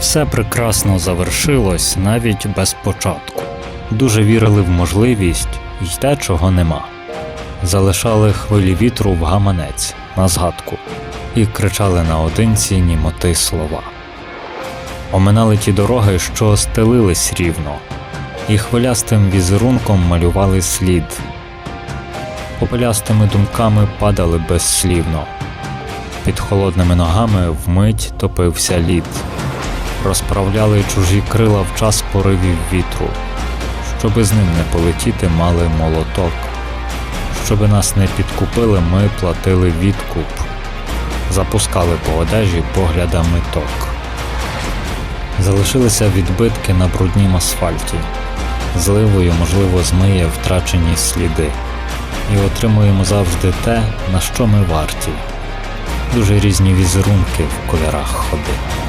Все прекрасно завершилось навіть без початку. Дуже вірили в можливість й те, чого нема. Залишали хвилі вітру в гаманець на згадку і кричали наодинці німоти слова. Оминали ті дороги, що стелились рівно, і хвилястим візерунком малювали слід. Попелястими думками падали безслівно. Під холодними ногами вмить топився лід, розправляли чужі крила в час поривів вітру, щоби з ним не полетіти, мали молоток. Щоби нас не підкупили, ми платили відкуп, запускали по одежі поглядами ток. Залишилися відбитки на бруднім асфальті. Зливою, можливо, змиє втрачені сліди. І отримуємо завжди те, на що ми варті. Дуже різні візерунки в кольорах ходи.